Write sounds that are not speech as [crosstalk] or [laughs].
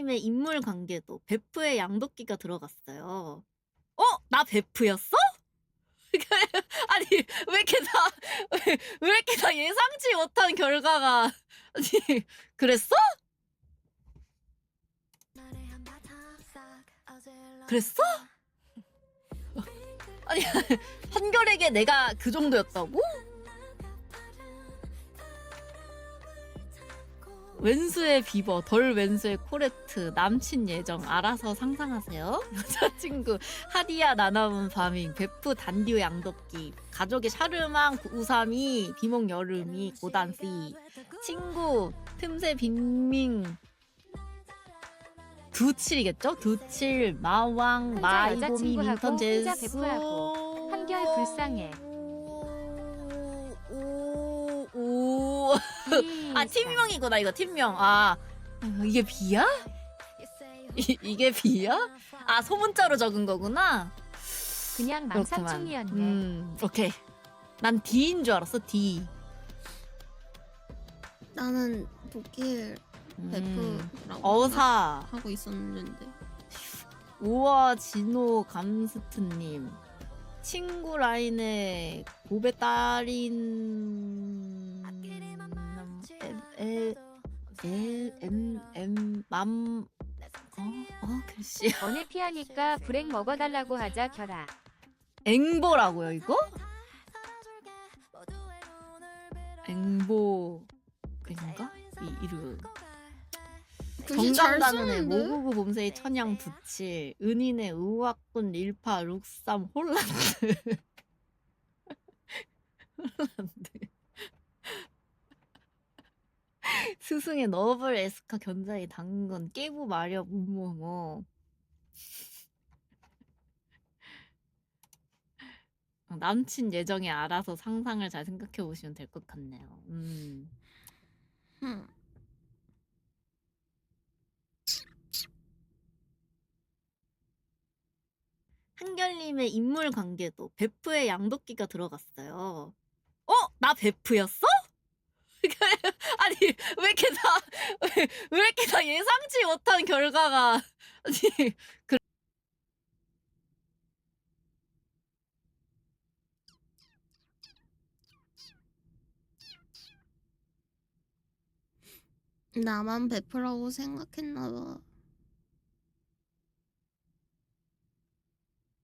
한결님의 인물 관계도 베프의 양도끼가 들어갔어요. 어? 나 베프였어? [laughs] 아니 왜 이렇게 다 왜, 왜 이렇게 다 예상치 못한 결과가 아니 그랬어? 그랬어? 아니 [laughs] 한결에게 내가 그 정도였다고? 왼수의 비버, 덜 왼수의 코레트, 남친 예정 알아서 상상하세요. [laughs] 여자친구 하디야 나나문 파밍, 베프 단디오 양도끼, 가족의 샤르망 우삼이, 비몽 여름이 고단씨, 친구 틈새 빈밍 두칠이겠죠? 두칠 마왕 마이보미 민턴 제스 한결 불쌍해. 아 팀명이구나 이거 팀명. 아. 어, 이게 비야? 이, 이게 비야? 아 소문자로 적은 거구나. 그냥 그렇구만. 맘사충이었네. 음 오케이. 난 D인 줄 알았어 D. 나는 독일 음. 베프라고 어사. 하고 있었는데. 우와 진호 감스트님. 친구 라인에 고배 딸인 에엠엠맘 어? 어 글씨 [laughs] 너네 피하니까 브렉 먹어달라고 하자 결아. 앵보라고요 이거? 앵보 인가? 이 이름 글씨 잘 정강단원의 쓰는데 모구구 봄새의 천양 부칠 은인의 의학군 일파 룩삼 홀란드 [laughs] 스승의 너블 에스카 견자의 당근 깨부 무모모 어, 남친 예정에 알아서 상상을 잘 생각해 보시면 될 것 같네요. 음. 응. 한결님의 인물 관계도 베프의 양도끼가 들어갔어요. 어? 나 베프였어? 아니 왜 이렇게 다 왜, 왜 이렇게 다 예상치 못한 결과가. 아니 그 나만 베프라고 생각했나 봐